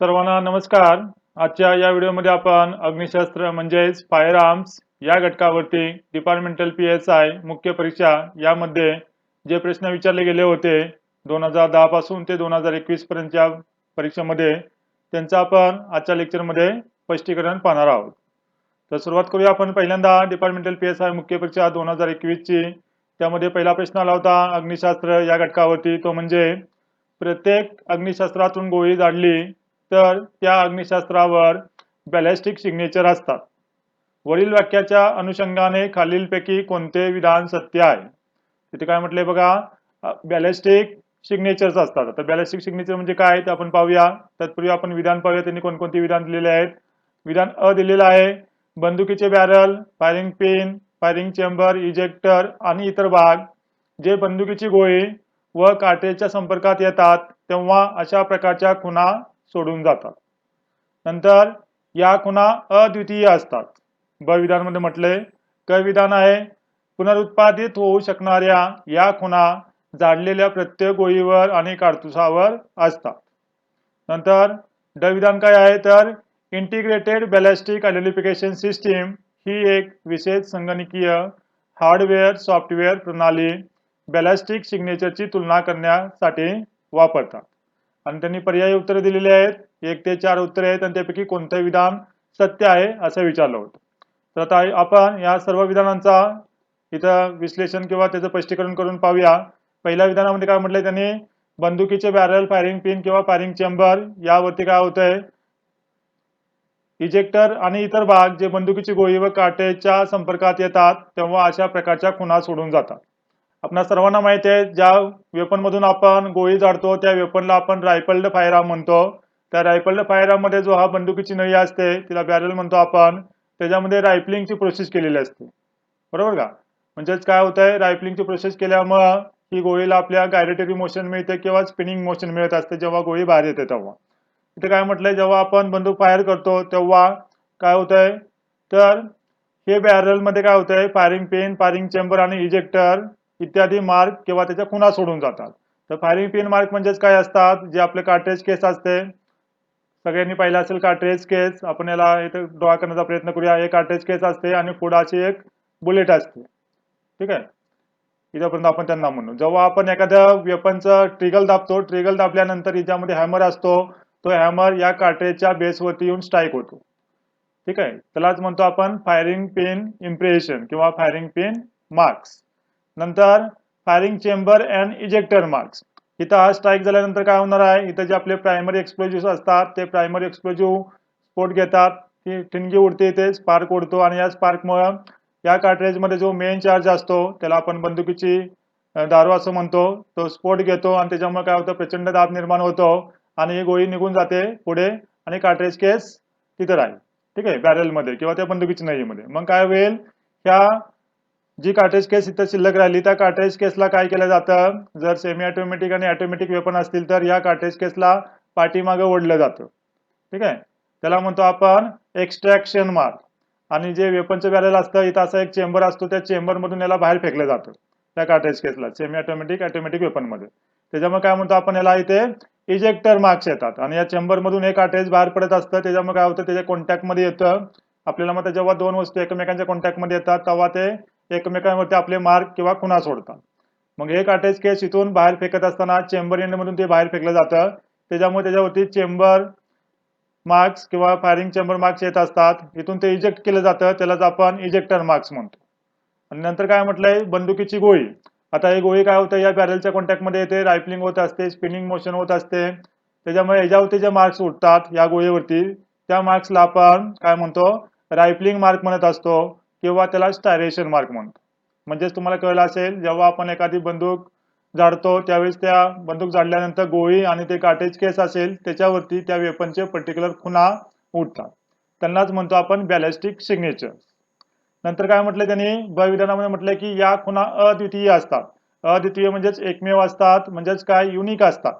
सर्वांना नमस्कार. आजच्या या व्हिडिओमध्ये आपण अग्निशास्त्र म्हणजेच फायर आर्म्स या घटकावरती डिपार्टमेंटल पी एस आय मुख्य परीक्षा यामध्ये जे प्रश्न विचारले गेले होते दोन हजार दहा पासून ते दोन हजार एकवीस पर्यंतच्या परीक्षेमध्ये त्यांचं आपण आजच्या लेक्चरमध्ये स्पष्टीकरण पाहणार आहोत. तर सुरुवात करूया आपण. पहिल्यांदा डिपार्टमेंटल पी एस आय मुख्य परीक्षा दोन हजार एकवीसची. त्यामध्ये पहिला प्रश्न आला होता अग्निशास्त्र या घटकावरती. तो म्हणजे प्रत्येक अग्निशास्त्रातून गोळी जाडली तर त्या अग्निशास्त्रावर बॅलेस्टिक सिग्नेचर असतात. वरील वाक्याच्या अनुषंगाने खालीलपैकी कोणते विधान सत्य आहे? तिथे काय म्हटले बघा? बॅलेस्टिक सिग्नेचर्स असतात. आता बॅलिस्टिक सिग्नेचर म्हणजे काय ते आपण पाहूया. तत्पूर्वी आपण विधान पाहूया. त्यांनी कोणकोणती विधान दिलेले आहेत? विधान अ दिलेलं आहे. बंदुकीचे barrel firing pin firing chamber ejector आणि इतर भाग. जे बंदुकीची गोळी व काटेच्या संपर्कात येतात तेव्हा अशा प्रकारच्या खुणा सोडून जातात. नंतर या खुणा अद्वितीय असतात. ब विधानमध्ये म्हटले क विधान आहे पुनरुत्पादित होऊ शकणाऱ्या या खुणा जाडलेल्या प्रत्येक गोळीवर आणि काडतुसावर असतात. नंतर ड विधान काय आहे? तर इंटिग्रेटेड बॅलेस्टिक आयडेंटिफिकेशन सिस्टीम ही एक विशेष संगणकीय हार्डवेअर सॉफ्टवेअर प्रणाली बॅलेस्टिक सिग्नेचरची तुलना करण्यासाठी वापरतात. आणि त्यांनी पर्यायी उत्तरे दिलेली आहेत. एक ते चार उत्तरे आहेत आणि त्यापैकी कोणतं विधान सत्य आहे असं विचारलं होतं. तर आता आपण या सर्व विधानांचा इथं विश्लेषण किंवा त्याचं स्पष्टीकरण करून पाहूया. पहिल्या विधानामध्ये काय म्हटलंय त्यांनी? बंदुकीचे बॅरल फायरिंग पिन किंवा फायरिंग चेंबर यावरती काय होतंय? इजेक्टर आणि इतर भाग जे बंदुकीची गोळी व काटेच्या संपर्कात येतात तेव्हा अशा प्रकारच्या खुणा सोडून जातात. आपणा सर्वांना माहिती आहे ज्या वेपनमधून आपण गोळी जाडतो त्या वेपनला आपण रायफल्ड फायराम म्हणतो. त्या रायफल्ड फायरामध्ये मध्ये जो हा बंदुकीची नळी असते तिला बॅरल म्हणतो आपण. त्याच्यामध्ये रायफलिंगची प्रोसेस केलेली असते. बरोबर का? म्हणजेच काय होत आहे रायफलिंगची प्रोसेस केल्यामुळं ही गोळीला आपल्या गायरेटरी मोशन मिळते किंवा स्पिनिंग मोशन मिळत असते जेव्हा गोळी बाहेर येते तेव्हा. इथे काय म्हटलंय जेव्हा आपण बंदूक फायर करतो तेव्हा काय होत आहे तर हे बॅरलमध्ये काय होतंय? फायरिंग पेन फायरिंग चेंबर आणि इजेक्टर इत्यादी मार्क किंवा त्याच्या खुणा सोडून जातात. तर फायरिंग पिन मार्क म्हणजेच काय असतात? जे आपले कार्ट्रेज केस असते. सगळ्यांनी पाहिलं असेल कार्ट्रेज केस आपण याला इथे ड्रॉ करण्याचा प्रयत्न करूया. हे कार्ट्रेज केस असते आणि पुढाची एक बुलेट असते. ठीक आहे? इथेपर्यंत आपण त्यांना म्हणू. जेव्हा आपण एखाद्या वेपनचं ट्रिगल दाबतो ट्रिगल दाबल्यानंतर याच्यामध्ये हॅमर असतो. तो हॅमर या कार्ट्रेजच्या बेसवरती येऊन स्ट्राईक होतो. ठीक आहे? त्यालाच म्हणतो आपण फायरिंग पिन इम्प्रेशन किंवा फायरिंग पिन मार्क्स नंतर firing chamber and ejector marks. इथं हा स्ट्राईक झाल्यानंतर काय होणार आहे? इथं जे आपले प्रायमरी एक्सप्लोजिव्ह असतात ते प्रायमरी एक्सप्लोजिव्ह स्फोट घेतात. ती ठिणगी उडते इथे स्पार्क उडतो आणि या स्पार्कमुळं या कार्ट्रेजमध्ये जो मेन चार्ज असतो त्याला आपण बंदुकीची दारू असं म्हणतो. तो स्फोट घेतो आणि त्याच्यामुळे काय होतं? प्रचंड दाब निर्माण होतो आणि ही गोळी निघून जाते पुढे आणि कार्ट्रेज केस तिथं राहील. ठीक आहे? बॅरलमध्ये किंवा त्या बंदुकीच्या नळीमध्ये. मग काय होईल? ह्या जी कार्टेज केस इथं शिल्लक राहिली त्या कार्ट्रेज केसला काय केलं जातं? जर सेमी ऑटोमॅटिक आणि ऑटोमॅटिक वेपन असतील तर या कार्ट्रेज केसला पाठीमागं ओढलं जातं. ठीक आहे? त्याला म्हणतो आपण एक्स्ट्रॅक्शन मार्क आणि जे वेपनचं बॅरल असतं इथं असा एक चेंबर असतो त्या चेंबरमधून याला बाहेर फेकलं जातं त्या कार्टेज केसला सेमी ऑटोमॅटिक ऑटोमॅटिक वेपनमध्ये त्याच्यामुळे काय म्हणतो आपण याला इथे इजेक्टर मार्क्स येतात. आणि या चेंबरमधून हे कार्टेज बाहेर पडत असतं त्याच्यामुळे काय होतं त्याच्या कॉन्टॅक्टमध्ये येतं. आपल्याला मग जेव्हा दोन वस्तू एकमेकांच्या कॉन्टॅक्टमध्ये येतात तेव्हा ते एकमेकांवरती आपले मार्क किंवा खुणा सोडतात. मग हे कार्टेज केस इथून बाहेर फेकत असताना चेंबर मधून ते बाहेर फेकलं जातं. त्याच्यामुळे त्याच्यावरती चेंबर मार्क्स किंवा फायरिंग चेंबर मार्क्स येत असतात. इथून ते इजेक्ट केलं जातं. त्यालाच आपण इजेक्टर मार्क्स म्हणतो. आणि नंतर काय म्हटलंय? बंदुकीची गोळी. आता ही गोळी काय होतं? या बॅरलच्या कॉन्टॅक्टमध्ये येते. रायफलिंग होत असते. स्पिनिंग मोशन होत असते. त्याच्यामुळे याच्यावरती जे मार्क्स उठतात या गोळीवरती त्या मार्क्सला आपण काय म्हणतो? रायफलिंग मार्क म्हणत असतो. किंवा त्याला स्टायरेशन मार्क म्हणतो. म्हणजेच तुम्हाला कळलं असेल जेव्हा आपण एखादी बंदूक जाडतो त्यावेळेस त्या बंदूक जाडल्यानंतर गोळी आणि ते काटेज केस असेल त्याच्यावरती त्या वेपनचे पर्टिक्युलर खुणा उठतात त्यांनाच म्हणतो आपण बॅलिस्टिक सिग्नेचर नंतर काय म्हटलं त्यांनी? ब विधानामध्ये म्हटलं की या खुणा अद्वितीय असतात. अद्वितीय म्हणजेच एकमेव असतात म्हणजेच काय? युनिक असतात.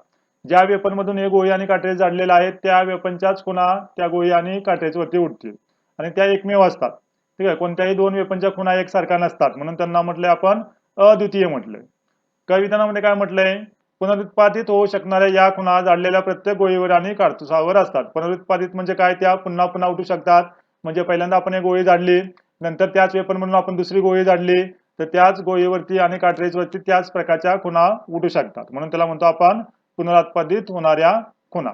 ज्या वेपनमधून हे गोळी आणि काटेज जाडलेला आहे त्या वेपनच्याच खुणा त्या गोळी आणि काटेजवरती उठतील आणि त्या एकमेव असतात. ठीक आहे? कोणत्याही दोन वेपनच्या खुणा एकसारख्या नसतात. म्हणून त्यांना म्हटलंय आपण अद्वितीय म्हटलंय कविधानामध्ये काय म्हटलंय पुनरुत्पादित होऊ शकणाऱ्या या खुणा जाडलेल्या प्रत्येक गोळीवर आणि काडतुसावर असतात. पुनरुत्पादित म्हणजे काय? त्या पुन्हा पुन्हा उठू शकतात. म्हणजे पहिल्यांदा आपण एक गोळी जाडली नंतर त्याच वेपन म्हणून आपण दुसरी गोळी जाडली तर त्याच गोळीवरती आणि काटरेजवरती त्याच प्रकारच्या खुणा उठू शकतात. म्हणून त्याला म्हणतो आपण पुनरुत्पादित होणाऱ्या खुणा.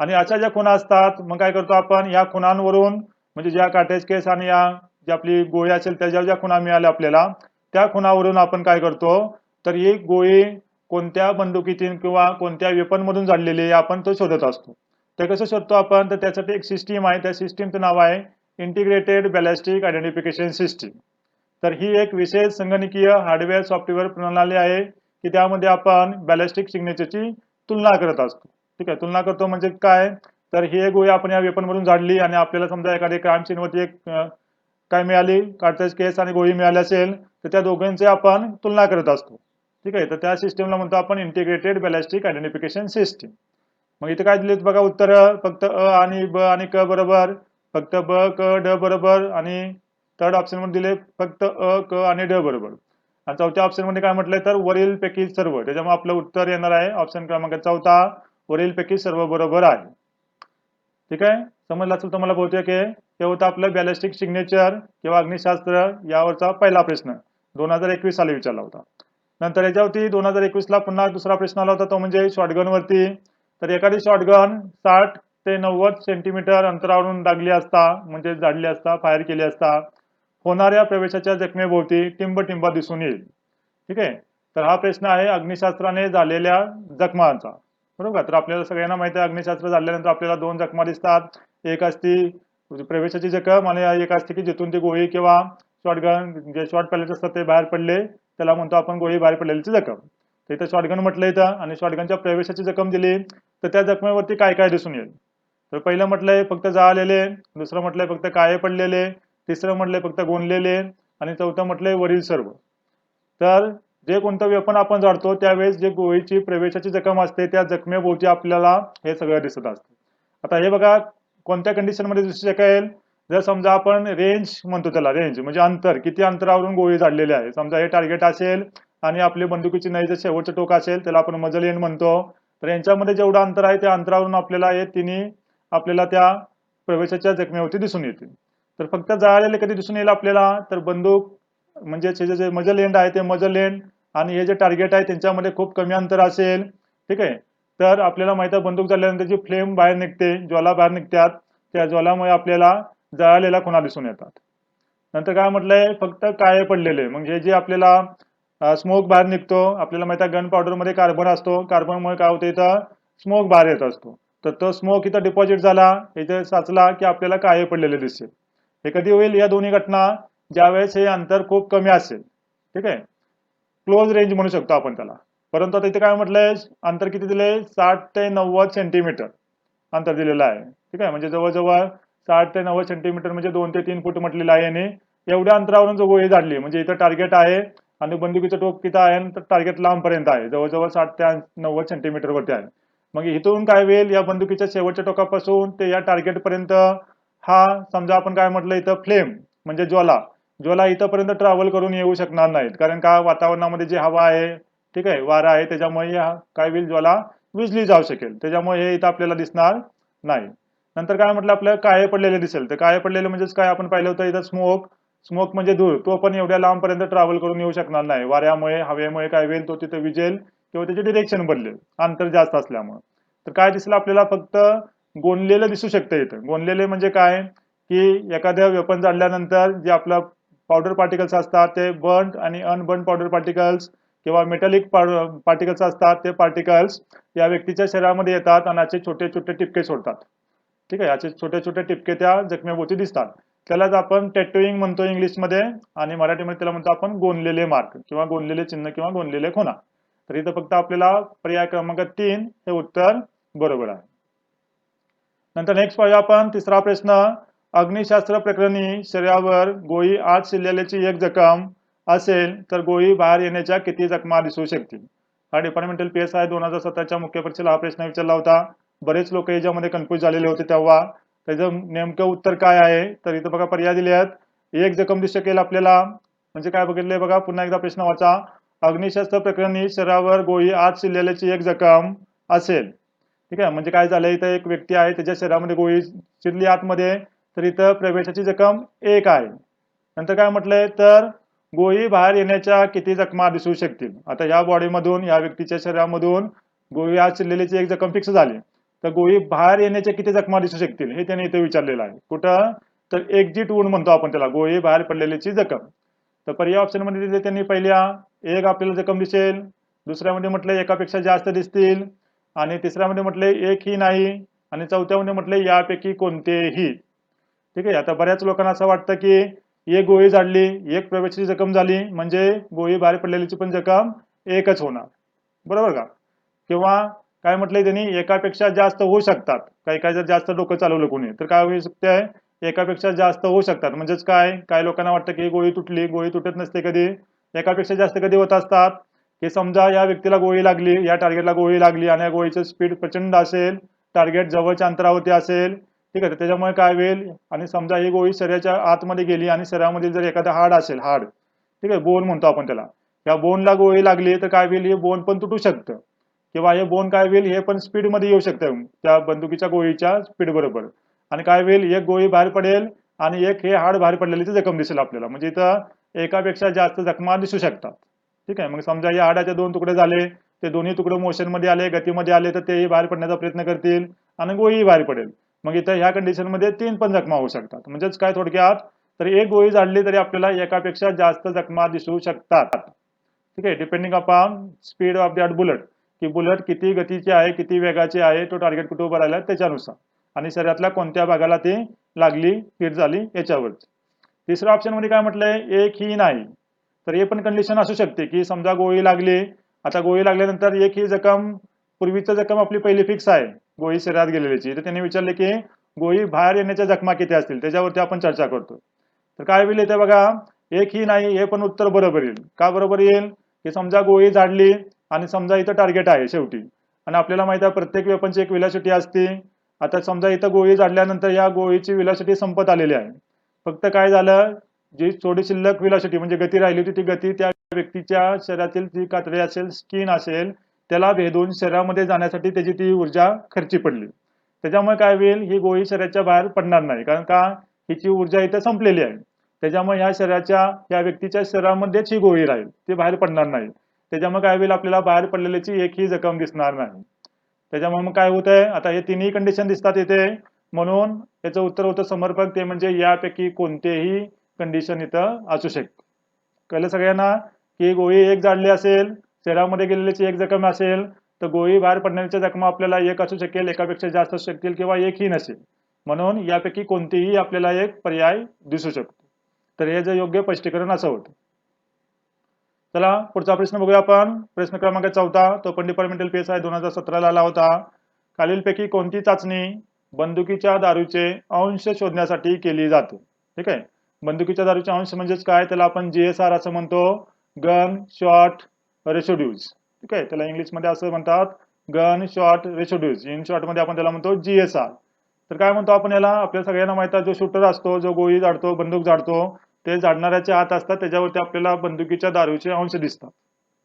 आणि अशा ज्या खुणा असतात मग काय करतो आपण? या खुणांवरून म्हणजे ज्या काटेज केस आणि या जी आपली गोळी असेल त्याच्यावर ज्या खुणा मिळाल्या आपल्याला त्या खुणावरून आपण काय करतो? तर ही गोळी कोणत्या बंदुकीतून किंवा कोणत्या वेपन मधून जाडलेली आहे आपण तो शोधत असतो. ते कसं शोधतो आपण? तर त्यासाठी एक सिस्टीम आहे. त्या सिस्टीमचं नाव आहे इंटिग्रेटेड बॅलेस्टिक आयडेंटिफिकेशन सिस्टीम तर ही एक विशेष संगणकीय हार्डवेअर सॉफ्टवेअर प्रणाली आहे की त्यामध्ये आपण बॅलेस्टिक सिग्नेचरची तुलना करत असतो. ठीक आहे? तुलना करतो म्हणजे काय? तर ही गोळी आपण या वेपनमधून जाडली झाडली आणि आपल्याला समजा एखादी क्राईम सीनवरती एक काय मिळाली कार्टेज केस आणि गोळी मिळाली असेल तर त्या दोघांची आपण तुलना करत असतो. ठीक आहे? तर त्या सिस्टीमला म्हणतो आपण इंटिग्रेटेड बॅलिस्टिक आयडेंटिफिकेशन सिस्टीम मग इथे काय दिलेत बघा? उत्तर फक्त अ आणि ब आणि क बरोबर फक्त ब क ड बरोबर आणि थर्ड ऑप्शनमध्ये दिले फक्त अ क आणि ड बरोबर. आणि चौथ्या ऑप्शनमध्ये काय म्हटलंय? तर वरील पैकी सर्व. त्याच्यामुळे आपलं उत्तर येणार आहे. ऑप्शन क्रमांक चौथा वरील पैकी सर्व बरोबर आहे. ठीक आहे? समजलं असेल तुम्हाला बहुतेक हे? ते होतं आपलं बॅलिस्टिक सिग्नेचर किंवा अग्निशास्त्र यावरचा पहिला प्रश्न. दोन हजार एकवीस साली विचारला होता. नंतर याच्यावरती दोन हजार एकवीस ला पुन्हा दुसरा प्रश्न आला होता तो म्हणजे शॉटगन वरती. तर एखादी शॉटगन साठ ते नव्वद सेंटीमीटर अंतरावरून दागली असता म्हणजे जाडली असता फायर केली असता होणाऱ्या प्रवेशाच्या जखमेभोवती टिंब टिंबा दिसून येईल. ठीक आहे? तर हा प्रश्न आहे अग्निशास्त्राने झालेल्या जखमांचा. बरोबर का? तर आपल्याला सगळ्यांना माहिती आहे अग्निशास्त्र झाल्यानंतर आपल्याला दोन जखमा दिसतात. एक असती प्रवेशाची जखम आणि एक असते की जिथून ती गोळी किंवा शॉटगन जे शॉर्ट पॅलेट असतात ते बाहेर पडले. त्याला म्हणतो आपण गोळी बाहेर पडलेलीची जखम. तर इथं शॉटगन म्हटलं इथं आणि शॉटगनच्या प्रवेशाची जखम दिली तर त्या जखमेवरती काय काय दिसून येईल? तर पहिलं म्हटलंय फक्त जाळलेले दुसरं म्हटलंय फक्त काळे पडलेले तिसरं म्हटलंय फक्त गोंदलेले आणि चौथं म्हटलंय वरील सर्व. तर जे कोणतं वेपन आपण जाडतो त्यावेळेस जे गोळीची प्रवेशाची जखम असते त्या जखमेभोवती आपल्याला हे सगळं दिसत असतं. आता हे बघा कोणत्या कंडिशनमध्ये दिसू शकेल? जर समजा आपण रेंज म्हणतो त्याला रेंज म्हणजे अंतर किती अंतरावरून गोळी झाडलेली आहे. समजा हे टार्गेट असेल आणि आपली बंदुकीची नळीचं शेवटचं टोक असेल त्याला आपण मजल एंड म्हणतो. तर यांच्यामध्ये जेवढं अंतर आहे त्या अंतरावरून आपल्याला हे तिन्ही आपल्याला त्या प्रवेशाच्या जखमेवरती दिसून येतील. तर फक्त जाळलेले कधी दिसून येईल आपल्याला? तर बंदूक म्हणजे जे मजल एंड आहे ते मजल एंड आणि हे जे टार्गेट आहे त्यांच्यामध्ये खूप कमी अंतर असेल. ठीक आहे? तर आपल्याला माहिती आहे बंदूक झाल्यानंतर जी फ्लेम बाहेर निघते ज्वाला बाहेर निघतात त्या ज्वालामुळे आपल्याला जळालेला खुणा दिसून येतात. नंतर काय म्हटलंय फक्त काळे पडलेले. म्हणजे जे आपल्याला स्मोक बाहेर निघतो आपल्याला माहिती आहे गन पावडरमध्ये कार्बन असतो. कार्बनमुळे काय होतं इथं? स्मोक बाहेर येत असतो. तर तो स्मोक इथं डिपॉझिट झाला इथे साचला की आपल्याला काळे पडलेले दिसेल. हे कधी होईल? या दोन्ही घटना ज्यावेळेस हे अंतर खूप कमी असेल. ठीक आहे? क्लोज रेंज म्हणू शकतो आपण त्याला. परंतु आता इथे काय म्हटलंय अंतर किती दिले साठ ते नव्वद सेंटीमीटर अंतर दिलेलं आहे. ठीक आहे? म्हणजे जवळजवळ साठ ते नव्वद सेंटीमीटर म्हणजे दोन ते तीन फूट म्हटलेलं आहे आणि एवढ्या अंतरावरून जो गोळी झाडली म्हणजे इथं टार्गेट आहे आणि बंदुकीचं टोक किती आहे तर टार्गेट लांबपर्यंत आहे. जवळजवळ साठ ते नव्वद सेंटीमीटर वरती आहे. मग इथून काय होईल? या बंदुकीच्या शेवटच्या टोकापासून ते या टार्गेटपर्यंत हा समजा आपण काय म्हटलं इथं फ्लेम म्हणजे ज्वाला ज्वाला इथंपर्यंत ट्रॅव्हल करून येऊ शकणार नाहीत. कारण का? वातावरणामध्ये जी हवा आहे ठीक आहे वारा आहे त्याच्यामुळे काय होईल? ज्वाला विजली जाऊ शकेल. त्याच्यामुळे हे इथं आपल्याला दिसणार नाही. नंतर काय म्हटलं आपल्याला काळे पडलेले दिसेल. तर काळे पडलेले म्हणजेच काय? आपण पाहिलं होतं इथं स्मोक स्मोक म्हणजे धूर तो पण एवढ्या लांबपर्यंत ट्रॅव्हल करून येऊ शकणार नाही. वाऱ्यामुळे हवेमुळे काय होईल? तो तिथे विजेल किंवा त्याचे डिरेक्शन बदलेल. अंतर जास्त असल्यामुळे. तर काय दिसेल आपल्याला? फक्त गोंदलेलं दिसू शकतं इथं. गोंदलेले म्हणजे काय? की एखाद्या वेपन जाडल्यानंतर जे आपलं पावडर पार्टिकल्स असतात ते बर्न आणि अनबर्न पावडर पार्टिकल्स किंवा मेटॅलिक पार्टिकल्स असतात ते पार्टिकल्स या व्यक्तीच्या शरीरामध्ये येतात आणि असे छोटे छोटे टिपके सोडतात. ठीक आहे? याचे छोटे छोटे टिपके त्या जखमेभोवती दिसतात. त्यालाच आपण टॅटोईंग म्हणतो इंग्लिशमध्ये आणि मराठीमध्ये त्याला म्हणतो आपण गोंदलेले मार्क किंवा गोंदलेले चिन्ह किंवा गोंदलेले खुणा. तर इथं फक्त आपल्याला पर्याय क्रमांक तीन हे उत्तर बरोबर आहे. नंतर नेक्स्ट पाहूया आपण तिसरा प्रश्न. अग्निशास्त्र प्रकरणी शरीरावर गोळी आत शिरलेल्याची एक जखम असेल तर गोळी बाहेर येण्याच्या किती जखमा दिसू शकतील? हा डिपार्टमेंटल पी एस आय दोन हजार सतराच्या मुख्य परीक्षेला हा प्रश्न विचारला होता. बरेच लोक याच्यामध्ये कन्फ्यूज झालेले होते तेव्हा. त्याचं नेमकं उत्तर काय आहे? तर इथं बघा पर्याय दिले आहेत. एक जखम दिसू शकेल आपल्याला. म्हणजे काय बघितलंय बघा पुन्हा एकदा प्रश्न वाचा. अग्निशास्त्र प्रकरणी शरीरावर गोळी आत शिरलेल्याची एक जखम असेल. ठीक आहे? म्हणजे काय झालं इथं एक व्यक्ती आहे त्याच्या शरीरामध्ये गोळी शिरली आतमध्ये. तर इथं प्रवेशाची जखम एक आहे. नंतर काय म्हटलंय? तर गोळी बाहेर येण्याच्या किती जखमा दिसू शकतील? आता या बॉडीमधून या व्यक्तीच्या शरीरामधून गोळी आज शिरलेलीची एक जखम फिक्स झाली. तर गोळी बाहेर येण्याच्या किती जखमा दिसू शकतील? हे त्याने इथे विचारलेलं आहे. कुठं? तर एक्झिट वून म्हणतो आपण त्याला गोळी बाहेर पडलेलीची जखम. तर पर्याय ऑप्शनमध्ये दिले त्यांनी पहिल्या एक आपल्याला जखम दिसेल. दुसऱ्यामध्ये म्हटलं एकापेक्षा जास्त दिसतील. आणि तिसऱ्यामध्ये म्हटले एक ही नाही. आणि चौथ्यामध्ये म्हटले यापैकी कोणतेही. ठीक आहे आता बऱ्याच लोकांना असं वाटतं की एक गोळी झाडली एक प्रवेशाची जखम झाली म्हणजे गोळी बाहेर पडलेलीची पण जखम एकच होणार. बरोबर का? किंवा काय म्हटलंय त्यांनी एकापेक्षा जास्त होऊ शकतात. काही काही जर जास्त डोकं चालवलं कोणी तर काय होऊ शकते? एकापेक्षा जास्त होऊ शकतात. म्हणजेच काय? काही लोकांना वाटतं की गोळी तुटली गोळी तुटत नसते कधी? एकापेक्षा जास्त कधी होत असतात? की समजा या व्यक्तीला गोळी लागली या टार्गेटला गोळी लागली आणि या गोळीचं स्पीड प्रचंड असेल टार्गेट जवळच्या अंतरावरती असेल ठीक आहे त्याच्यामुळे काय होईल? आणि समजा ही गोळी शरीराच्या आतमध्ये गेली आणि शरीरामध्ये जर एखादा हाड असेल हाड ठीक आहे बोन म्हणतो आपण त्याला. या बोनला गोळी लागली तर काय होईल? हे बोन पण तुटू शकतं. किंवा हे बोन काय होईल? हे पण स्पीडमध्ये येऊ शकतं त्या बंदुकीच्या गोळीच्या स्पीड बरोबर आणि काय होईल? एक गोळी बाहेर पडेल आणि एक हे हाड बाहेर पडलेली जखम दिसेल आपल्याला. म्हणजे इथं एकापेक्षा जास्त जखमा दिसू शकतात. ठीक आहे मग समजा या हाडाचे दोन तुकडे झाले ते दोन्ही तुकडे मोशनमध्ये आले गतीमध्ये आले तर तेही बाहेर पडण्याचा प्रयत्न करतील आणि गोळीही बाहेर पडेल. मग इथं ह्या कंडिशनमध्ये तीन पण जखमा होऊ शकतात. म्हणजेच काय थोडक्यात तर एक गोळी झाडली तरी आपल्याला एकापेक्षा जास्त जखमा दिसू शकतात. ठीक आहे? Depending upon speed of that bullet की बुलेट किती गतीची आहे किती वेगाची आहे तो टार्गेट कुठे उभं राहिला त्याच्यानुसार. आणि शरीरातल्या कोणत्या भागाला ती लागली हिट झाली याच्यावर तिसऱ्या ऑप्शनमध्ये काय म्हटलंय? एक ही नाही. तर हे पण कंडिशन असू शकते की समजा गोळी लागली. आता गोळी लागल्यानंतर एक ही जखम पूर्वीचं जखम आपली पहिली फिक्स आहे. गोळी शरीरात गेलेलीची. तर त्यांनी विचारले की गोळी बाहेर येण्याच्या जखमा किती असतील? त्याच्यावरती आपण चर्चा करतो. तर काय होईल इथे बघा एक ही नाही हे पण उत्तर बरोबर येईल. का बरोबर येईल? की समजा गोळी झाडली आणि समजा इथं टार्गेट आहे शेवटी. आणि आपल्याला माहिती आहे प्रत्येक वेपनची एक विलासिटी असते. आता समजा इथं गोळी झाडल्यानंतर या गोळीची विलासिटी संपत आलेली आहे. फक्त काय झालं? जी थोडी शिल्लक विलासिटी म्हणजे गती राहिली होती ती गती त्या व्यक्तीच्या शरीरातील जी कातडी असेल स्किन असेल त्याला भेदून शरीरामध्ये जाण्यासाठी त्याची ती ऊर्जा खर्ची पडली. त्याच्यामुळे काय होईल? ही गोळी शरीराच्या बाहेर पडणार नाही. कारण का? हिची ऊर्जा इथे संपलेली आहे. त्याच्यामुळे ह्या शरीराच्या या व्यक्तीच्या शरीरामध्येच ही गोळी राहील. ती बाहेर पडणार नाही. त्याच्यामुळे काय होईल? आपल्याला बाहेर पडलेल्याची एकही जखम दिसणार नाही. त्याच्यामुळे मग काय होत आहे आता हे तिन्ही कंडिशन दिसतात इथे. म्हणून याचं उत्तर होतं समर्पक. ते म्हणजे यापैकी कोणतेही कंडिशन इथं असू शकते. कळलं सगळ्यांना? की गोळी एक जाडली असेल शरीरामध्ये गेलेल्याची एक जखम असेल तर गोळी बाहेर पडण्याच्या जखमा आपल्याला एक असू शकेल एकापेक्षा जास्त असू शकतील किंवा एकही नसेल. म्हणून यापैकी कोणतीही आपल्याला एक पर्याय दिसू शकतो. तर हे जे योग्य स्पष्टीकरण असं होतं. चला पुढचा प्रश्न बघूया आपण. प्रश्न क्रमांक चौथा तो पण डिपार्टमेंटल पी एस आय दोन हजार सतराला आला होता. खालीलपैकी कोणती चाचणी बंदुकीच्या दारूचे अंश शोधण्यासाठी केली जाते? ठीक आहे? बंदुकीच्या दारूचे अंश म्हणजेच काय? त्याला आपण जीएसआर असं म्हणतो. Gun shot residues. ठीक आहे? त्याला इंग्लिशमध्ये असं म्हणतात गन शॉट रेशोड्यूज. इन शॉर्टमध्ये आपण त्याला म्हणतो जीएसआर तर काय म्हणतो आपण याला? आपल्या सगळ्यांना माहिती आहे जो शूटर असतो जो गोळी जाडतो बंदूक जाडतो ते झाडणाऱ्याचे हात असतात त्याच्यावरती आपल्याला बंदुकीच्या दारूचे अंश दिसतात.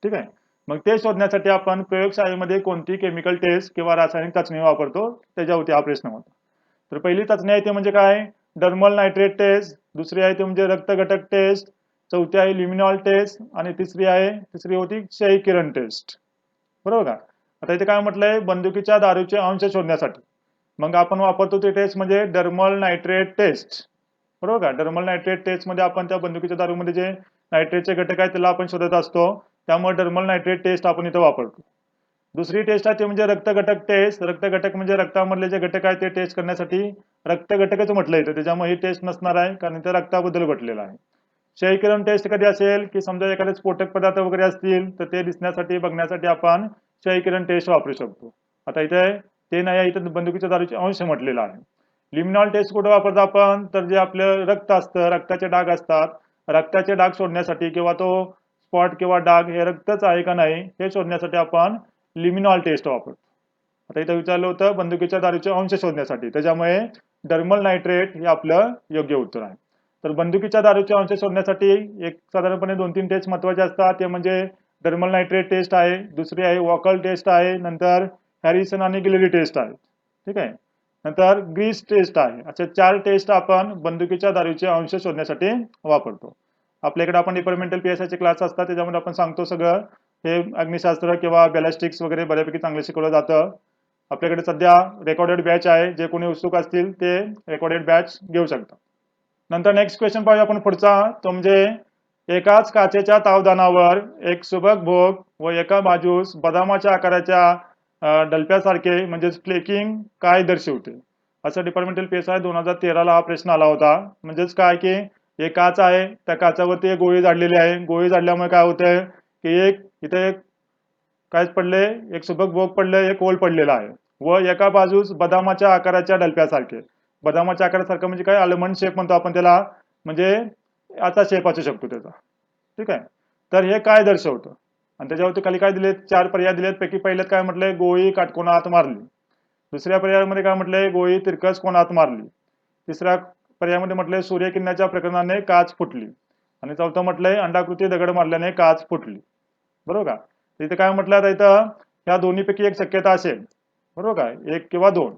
ठीक आहे? मग ते शोधण्यासाठी आपण प्रयोगशाळेमध्ये कोणती केमिकल टेस्ट किंवा रासायनिक चाचणी वापरतो? त्याच्यावरती हा प्रश्न होता. तर पहिली चाचणी आहे ते म्हणजे काय? Dermal nitrate test. दुसरी आहे ते म्हणजे रक्तघटक टेस्ट. चौथी आहे लिमिनॉल टेस्ट आणि तिसरी आहे तिसरी होती क्षय किरण टेस्ट. बरोबर का? आता इथे काय म्हटलंय? बंदुकीच्या दारूचे अंश शोधण्यासाठी. मग आपण वापरतो ते टेस्ट म्हणजे डर्मल नायट्रेट टेस्ट बरोबर का? डर्मल नायट्रेट टेस्टमध्ये आपण त्या बंदुकीच्या दारूमध्ये जे नायट्रेटचे घटक आहेत त्याला आपण शोधत असतो. त्यामुळे डर्मल नायट्रेट टेस्ट आपण इथे वापरतो. दुसरी टेस्ट आहे ते म्हणजे रक्तघटक टेस्ट रक्तघटक म्हणजे रक्तामधले जे घटक आहेत ते टेस्ट करण्यासाठी रक्तघटकच म्हटलं इथं. त्याच्यामुळे ही टेस्ट नसणार आहे कारण इथे रक्ताबद्दल घटलेलं आहे. क्षयकिरण टेस्ट कधी असेल? की समजा एखादे स्फोटक पदार्थ वगैरे असतील तर ते दिसण्यासाठी बघण्यासाठी आपण क्षयकिरण टेस्ट वापरू शकतो. आता इथे ते नाही इथं बंदुकीच्या दारूचे अंश म्हटलेला आहे. लिमिनॉल टेस्ट कुठं वापरतो आपण? तर जे आपलं रक्त असतं रक्ताचे डाग असतात. रक्ताचे डाग शोधण्यासाठी किंवा तो स्पॉट किंवा डाग हे रक्तच आहे का नाही हे शोधण्यासाठी आपण लिमिनॉल टेस्ट वापरतो. आता इथं विचारलं होतं बंदुकीच्या दारूचे अंश शोधण्यासाठी. त्याच्यामुळे डर्मल नायट्रेट हे आपलं योग्य उत्तर आहे. तर बंदुकीच्या दारूचे अंश शोधण्यासाठी एक साधारणपणे दोन तीन टेस्ट महत्त्वाचे असतात. ते म्हणजे डर्मल नायट्रेट टेस्ट आहे दुसरी आहे वॉकल टेस्ट आहे नंतर हॅरिसन आणि गिलेरी टेस्ट आहे. ठीक आहे? नंतर ग्रीस टेस्ट आहे. असे चार टेस्ट आपण बंदुकीच्या दारूचे अंश शोधण्यासाठी वापरतो. आपल्याकडे आपण डिपार्टमेंटल पी एस आयचे क्लास असतात त्याच्यामध्ये आपण सांगतो सगळं. हे अग्निशास्त्र किंवा बॅलिस्टिक्स वगैरे बऱ्यापैकी चांगलं शिकवलं जातं. आपल्याकडे सध्या रेकॉर्डेड बॅच आहे. जे कोणी उत्सुक असतील ते रेकॉर्डेड बॅच घेऊ शकतात. नंतर नेक्स्ट क्वेश्चन पाहूया आपण पुढचा. तो म्हणजे एकाच काचेच्या तावदानावर एक सुबक भोग व एका बाजूस बदामाच्या आकाराच्या डलप्यासारखे म्हणजेच फ्लेकिंग काय दर्शवते? असं डिपार्टमेंटल पेस आहे. दोन हजार तेराला हा प्रश्न आला होता. म्हणजेच काय की एक काच आहे. त्या काचावरती एक गोळी झाडलेली आहे. गोळी झाडल्यामुळे काय होतंय की एक इथे एक काय पडले एक सुबक भोग पडले एक होल पडलेला आहे. व एका बाजूस बदामाच्या आकाराच्या डलप्यासारखे. बदामाच्या आकारासारखं म्हणजे काय? आलमंड शेप म्हणतो आपण त्याला. म्हणजे असा शेप असू शकतो त्याचा. ठीक आहे? तर हे काय दर्शवतं? आणि त्याच्यावरती खाली काय दिलेत? चार पर्याय दिलेत. पैकी पहिल्यात काय म्हटलंय गोळी काटकोनात मारली. दुसऱ्या पर्यायामध्ये काय म्हटलंय गोळी तिरकस कोणात मारली? तिसऱ्या पर्यायामध्ये म्हटलंय सूर्यकिरणाच्या प्रकरणाने काच फुटली. आणि चौथं म्हटलंय अंडाकृती दगड मारल्याने काच फुटली. बरोबर का? इथे काय म्हटलं? आता इथं ह्या दोन्हीपैकी एक शक्यता असेल. बरोबर का? एक किंवा दोन.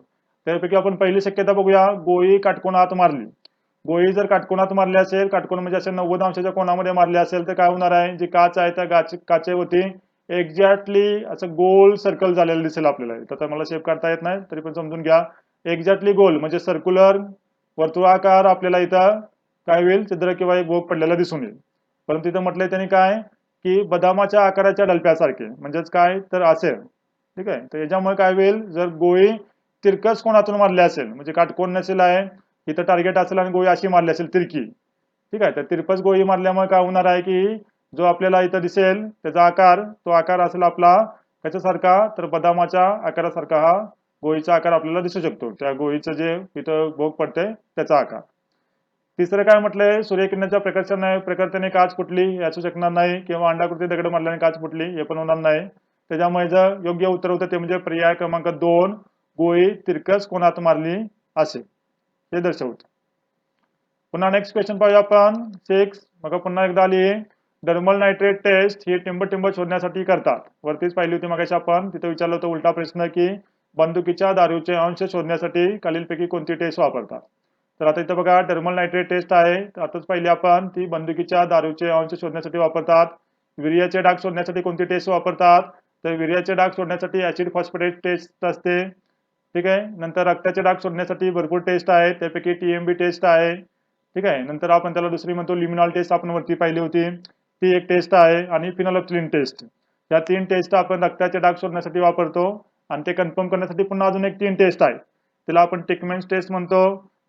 त्यापैकी आपण पहिली शक्यता बघूया. गोळी काटकोणात मारली. गोळी जर काटकोणात मारली असेल काटकोण म्हणजे असेल नव्वद अंशाच्या कोणामध्ये मारली असेल तर काय होणार आहे? जी काच आहे त्या काच काचेवरती एक्झॅक्टली असं गोल सर्कल झालेलं दिसेल आपल्याला. तर मला शेप काढता येत नाही तरी पण समजून घ्या. एक्झॅक्टली गोल म्हणजे सर्क्युलर वर्तुळाकार आपल्याला इथं काय होईल? छिद्र किंवा एक भोग पडलेला दिसून येईल. परंतु इथं म्हटलंय त्यांनी काय? की बदामाच्या आकाराच्या डलप्यासारखे. म्हणजेच काय? तर असेल. ठीक आहे? तर याच्यामुळे काय होईल? जर गोळी तिरकस कोणातून मारले असेल? म्हणजे काटकोण नसेल आहे इथं टार्गेट असेल आणि गोळी अशी मारली असेल तिरकी. ठीक आहे तर तिरपस गोळी मारल्यामुळे काय होणार आहे की जो आपल्याला इथं दिसेल त्याचा आकार तो आकार असेल आपला कशासारखा तर बदामाच्या आकारासारखा हा गोळीचा आकार आपल्याला दिसू शकतो. त्या गोळीचं जे इथं भोग पडते त्याचा आकार. तिसरं काय म्हटलंय? सूर्यकिरणाच्या प्रकर्षाने प्रकर्तेने काच फुटली हे असू शकणार नाही किंवा अंडाकृती दगड मारल्याने काच फुटली हे पण होणार नाही. त्याच्यामुळे जर योग्य उत्तर होतं ते म्हणजे पर्याय क्रमांक दोन गोळी तिरकस कोणात मारली असे. हे दर्शवतं. पुन्हा नेक्स्ट क्वेश्चन पाहूया आपण. सिक्स मग पुन्हा एकदा आली. डर्मल नायट्रेट टेस्ट ही टिंब टिंब शोधण्यासाठी करतात. वरतीच पाहिली होती मगाशी आपण. तिथे विचारलं होतं उलटा प्रश्न की बंदुकीच्या दारूचे अंश शोधण्यासाठी खालीलपैकी कोणती टेस्ट वापरतात? तर आता इथं बघा डर्मल नायट्रेट टेस्ट आहे. आताच पाहिली आपण. ती बंदुकीच्या दारूचे अंश शोधण्यासाठी वापरतात. विर्याचे डाग शोधण्यासाठी कोणती टेस्ट वापरतात? तर विर्याचे डाग शोधण्यासाठी ऍसिड फॉस्फेटेट टेस्ट असते. ठीक आहे? नंतर रक्ताचे डाग सोडण्यासाठी भरपूर टेस्ट आहे त्यापैकी टीएमबी टेस्ट आहे. ठीक आहे? नंतर आपण त्याला दुसरी म्हणतो लिमिनॉल टेस्ट आपण वरती पाहिली होती. ती एक टेस्ट आहे आणि फिनॉलक्लिन टेस्ट या तीन टेस्ट आपण रक्ताचे डाग सोडण्यासाठी वापरतो आणि ते कन्फर्म करण्यासाठी पुन्हा अजून एक तीन टेस्ट आहे त्याला आपण टिकमेंट टेस्ट म्हणतो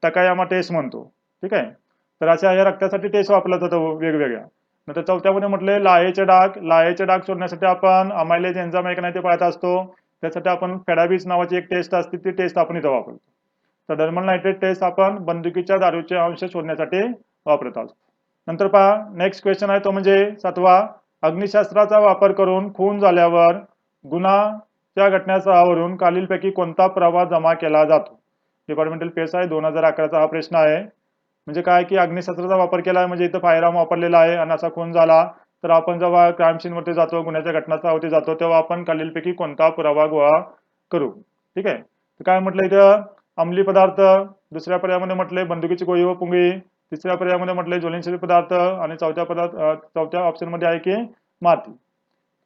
टकायामा टेस्ट म्हणतो. ठीक आहे? तर अशा या रक्तासाठी टेस्ट वापरला जातो वेगवेगळ्या. नंतर चौथ्यामध्ये म्हटले लायेचे डाग लायेचे डाग सोडण्यासाठी आपण अमायलेज एन्झाम एक नाही ते पाळत असतो. त्यासाठी आपण फेडाबीज नावाची एक टेस्ट असते ती टेस्ट आपण इथं वापरतो. तर डर्मल नायट्रेट टेस्ट आपण बंदुकीच्या दारूचे अंश शोधण्यासाठी वापरत आहोत. नंतर पहा नेक्स्ट क्वेश्चन आहे तो म्हणजे सातवा अग्निशास्त्राचा वापर करून खून झाल्यावर गुन्हाच्या घटनास्थळावरून खालीलपैकी कोणता प्रवाह जमा केला जातो? डिपार्टमेंटल पेस आहे दोन हजार अकराचा हा प्रश्न आहे. म्हणजे काय की अग्निशस्त्राचा वापर केला आहे म्हणजे इथं फायरआर्म वापरलेला आहे आणि असा खून झाला तर आपण जेव्हा क्राईम सीनवरती जातो गुन्ह्याच्या घटनास्थळावरती जातो तेव्हा आपण खालीलपैकी कोणता पुरावा गोळा करू? ठीक आहे? तर काय म्हटलं इथं? अंमली पदार्थ दुसऱ्या पर्यायामध्ये म्हटले बंदुकीची गोळी व पुंगळी तिसऱ्या पर्यायामध्ये म्हटले ज्वलनशील पदार्थ आणि चौथ्या पदार्थ चौथ्या ऑप्शनमध्ये आहे की माती.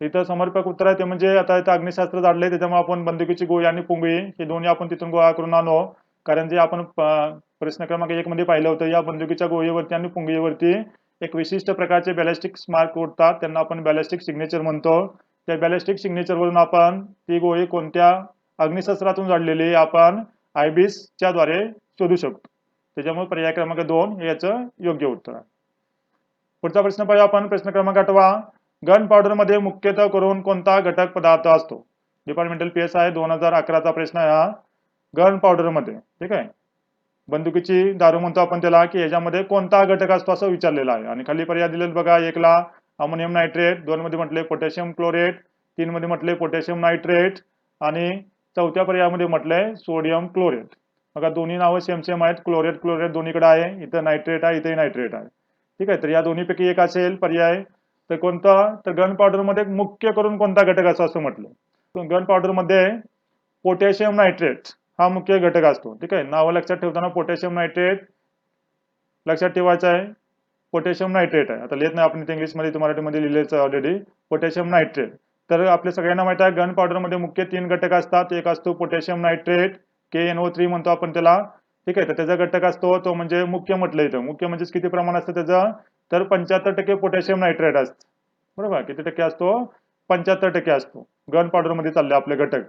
इथं समर्पक उत्तर आहे ते म्हणजे आता इथं अग्निशास्त्र जाडले त्याच्यामुळे आपण बंदुकीची गोळी आणि पुंगळी हे दोन्ही आपण तिथून गोळा करून आणू. कारण जे आपण प्रश्न क्रमांक एक मध्ये पाहिलं होतं या बंदुकीच्या गोळीवरती आणि पुंगळीवरती एक विशिष्ट प्रकारचे बॅलिस्टिक मार्क उडतात त्यांना आपण बॅलिस्टिक सिग्नेचर म्हणतो. त्या बॅलिस्टिक सिग्नेचर वरून आपण ती गोळी कोणत्या अग्निशस्त्रातून जाडलेली आपण आयबीसच्या द्वारे शोधू शकतो. त्याच्यामुळे पर्याय क्रमांक दोन याचं योग्य उत्तर आहे. पुढचा प्रश्न पाहिजे आपण. प्रश्न क्रमांक आठवा. गन पावडरमध्ये मुख्यतः करून कोणता घटक पदार्थ असतो? डिपार्टमेंटल पी एस आहे दोन हजार अकराचा प्रश्न आहे हा. गन पावडरमध्ये. ठीक आहे? बंदुकीची दारू म्हणतो आपण त्याला की याच्यामध्ये कोणता घटक असतो असं विचारलेला आहे. आणि खाली पर्याय दिलेत बघा एकला अमोनियम नायट्रेट दोन मध्ये म्हटले पोटॅशियम क्लोरेट तीन मध्ये म्हटले पोटॅशियम नायट्रेट आणि चौथ्या पर्यायामध्ये म्हटलंय सोडियम क्लोरेट. बघा दोन्ही नावं सेम सेम आहेत. क्लोरेट क्लोरेट दोन्हीकडे आहे. इथं नायट्रेट आहे इथे नायट्रेट आहे. ठीक आहे तर या दोन्हीपैकी एक असेल पर्याय. तर कोणता? तर गन पावडरमध्ये मुख्य करून कोणता घटक असतो असं म्हटलं. गन पावडरमध्ये पोटॅशियम नायट्रेट हा मुख्य घटक असतो. ठीक आहे? नावं लक्षात ठेवताना पोटॅशियम नायट्रेट लक्षात ठेवायचं आहे. पोटॅशियम नायट्रेट आहे. आता लिहित नाही आपण इंग्लिशमध्ये इथे मराठीमध्ये लिहिलेच ऑलरेडी पोटॅशियम नायट्रेट तर आपल्या सगळ्यांना माहीत आहे गन पावडरमध्ये मुख्य तीन घटक असतात. एक असतो potassium nitrate K N O three म्हणतो आपण त्याला. ठीक आहे? तर त्याचा घटक असतो तो म्हणजे मुख्य म्हटलं इथं. मुख्य म्हणजे किती प्रमाण असतं त्याचं? तर पंच्याहत्तर टक्के पोटॅशियम नायट्रेट असतं. बरोबर? किती टक्के असतो? पंच्याहत्तर टक्के असतो. गन पावडरमध्ये चालले आपले घटक.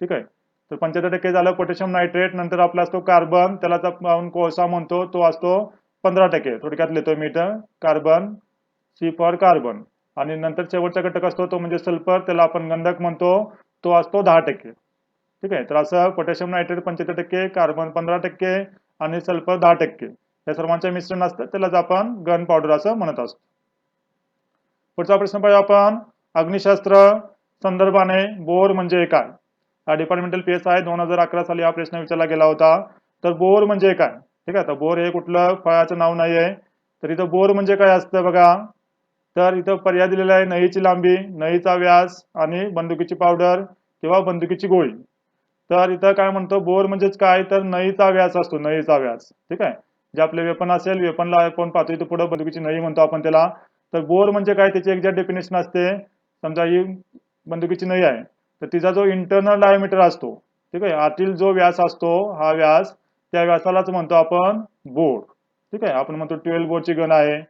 ठीक आहे? तर पंच्याहत्तर टक्के झालं पोटॅशियम नायट्रेट नंतर आपला असतो कार्बन त्याला आपण कोळसा म्हणतो तो असतो पंधरा टक्के. थोडक्यात लिहितो मी इथं. कार्बन सी फॉर कार्बन आणि नंतर शेवटचा घटक असतो तो म्हणजे सल्फर त्याला आपण गंधक म्हणतो तो असतो दहा टक्के. ठीक आहे? तर असं पोटॅशियम नायट्रेट पंच्याहत्तर टक्के कार्बन पंधरा टक्के आणि सल्फर दहा टक्के. या सर्वांचं मिश्रण असतं त्यालाच आपण गन पावडर असं म्हणत असतो. पुढचा प्रश्न पाहिजे आपण. अग्निशास्त्र संदर्भाने बोर म्हणजे काय? डिपार्टमेंटल पी एस आय दोन हजार अकरा साली हा प्रश्न विचारला गेला होता. तर बोर म्हणजे काय? ठीक आहे? तर बोर हे कुठलं फळाचं नाव नाही आहे तर इथं बोर म्हणजे काय असतं बघा? तर इथं पर्याय दिलेला आहे नळीची लांबी नळीचा व्यास आणि बंदुकीची पावडर किंवा बंदुकीची गोळी. तर इथं काय म्हणतो? बोर म्हणजेच काय? तर नळीचा व्यास असतो नळीचा व्यास. ठीक आहे? जे आपले वेपन असेल वेपनला आपण पाहतो. इथं पुढं बंदुकीची नळी म्हणतो आपण त्याला. तर बोर म्हणजे काय? त्याची एक्झॅक्ट डेफिनेशन असते. समजा ही बंदुकीची नळी आहे. तर तिचा जो इंटरनल डायमीटर असतो ठीक आहे आतील जो व्यास असतो हा व्यास त्या व्यासालाच म्हणतो आपण बोर. ठीक आहे आपण म्हणतो ट्वेल्व बोर्डची गण आहे.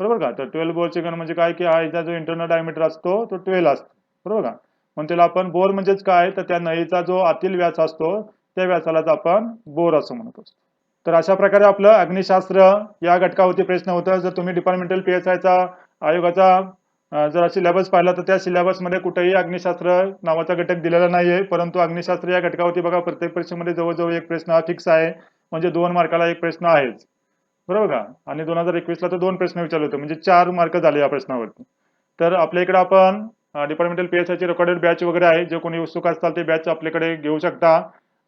बरोबर का? तर ट्वेल्व बोरची गण म्हणजे काय? की हा याचा जो इंटरनल डायमीटर असतो तो ट्वेल्व असतो. बरोबर का? मग त्याला आपण बोर म्हणजेच काय? तर त्या नळीचा जो आतील व्यास असतो त्या व्यासालाच आपण बोर असं म्हणत असतो. तर अशा प्रकारे आपलं अग्निशास्त्र या घटकावरती प्रश्न होता. जर तुम्ही डिपार्टमेंटल पी एस आयचा आयोगाचा जर सिलेबस पाहिला तर त्या सिलेबसमध्ये कुठेही अग्निशास्त्र नावाचा घटक दिलेला नाही आहे परंतु अग्निशास्त्र या घटकावरती बघा प्रत्येक परीक्षेमध्ये जवळजवळ एक प्रश्न हा फिक्स आहे. म्हणजे दोन मार्काला एक प्रश्न आहेच. बरोबर का? आणि दोन हजार एकवीसला तर दोन प्रश्न विचारले होते. म्हणजे चार मार्क झाले या प्रश्नावरती. तर आपल्या इकडे आपण डिपार्टमेंटल पी एस आयची रेकॉर्डेड बॅच वगैरे आहे. जे कोणी उत्सुक असतात ते बॅच आपल्याकडे घेऊ शकता.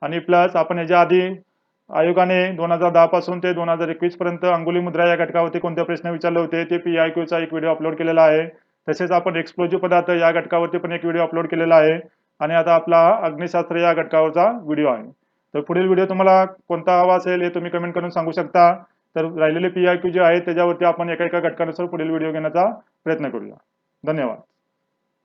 आणि प्लस आपण याच्या आधी आयोगाने दोन हजार दहा पासून ते दोन हजार एकवीस पर्यंत अंगुली मुद्रा या घटकावरती कोणते प्रश्न विचारले होते ते पी आय क्यूचा एक व्हिडिओ अपलोड केलेला आहे. तसेच आपण एक्सप्लोजिव्ह पदार्थ या घटकावरती पण एक व्हिडिओ अपलोड केलेला आहे. आणि आता आपला अग्निशास्त्र या घटकावरचा व्हिडिओ आहे. तर पुढील व्हिडिओ तुम्हाला कोणता हवा असेल हे तुम्ही कमेंट करून सांगू शकता. तर राहिलेले पी आय क्यू जे आहेत त्याच्यावरती आपण एका एका घटकानुसार पुढील व्हिडिओ घेण्याचा प्रयत्न करूया. धन्यवाद.